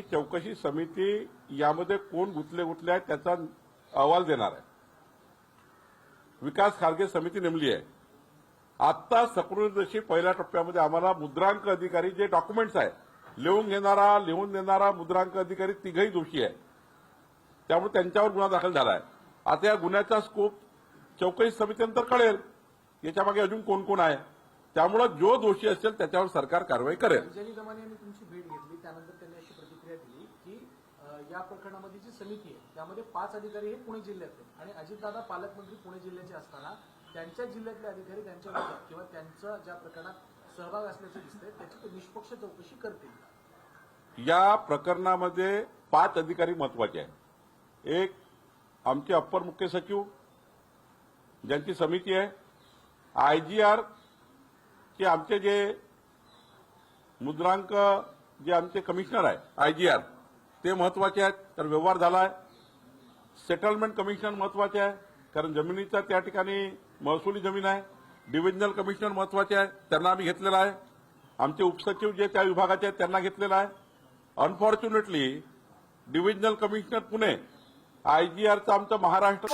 आमची चौकशी समिती यामध्ये कोण गुंतले गुतले आहेत त्याचा अहवाल देणार आहे. विकास खारगे समिती नेमली आहे. आत्ता सकृतदर्शी पहिल्या टप्प्यामध्ये आम्हाला मुद्रांक अधिकारी जे डॉक्युमेंट्स आहे लिहून घेणारा लिहून देणारा मुद्रांक अधिकारी तिघही दोषी आहे त्यामुळे त्यांच्यावर गुन्हा दाखल झाला आहे. आता या गुन्ह्याचा स्कोप चौकशी समितीनंतर कळेल. याच्यामागे अजून कोण कोण आहे? त्यामुळे जो दोषी असेल त्याच्यावर सरकार कारवाई करेल. अशी दिली की या प्रकरणामध्ये जी समिती आहे त्यामध्ये पाच अधिकारी हे पुणे जिल्ह्यातले आणि अजितदादा पालकमंत्री पुणे जिल्ह्याचे असताना त्यांच्या जिल्ह्यातले अधिकारी त्यांच्या विरोधात किंवा त्यांचा ज्या प्रकरणात सहभाग असल्याचे दिसते त्याची ते निष्पक्ष चौकशी करतील. या प्रकरणामध्ये पाच अधिकारी महत्त्वाचे आहेत. एक आमचे अप्पर मुख्य सचिव ज्यांची समिती आहे. आयजीआर चे आमचे जे मुद्रांक जे आमचे कमिशनर आहे आयजीआर ते महत्त्वाचे आहेत तर व्यवहार झाला आहे सेटलमेंट कमिशनर महत्त्वाचे आहे कारण जमिनीचा त्या ठिकाणी महसुली जमीन आहे. डिव्हिजनल कमिशनर महत्त्वाचे आहे त्यांना आम्ही घेतलेला आहे. आमचे उपसचिव जे त्या विभागाचे आहेत त्यांना घेतलेला आहे. अनफॉर्च्युनेटली डिव्हिजनल कमिशनर पुणे आयजीआरचा आमचं महाराष्ट्र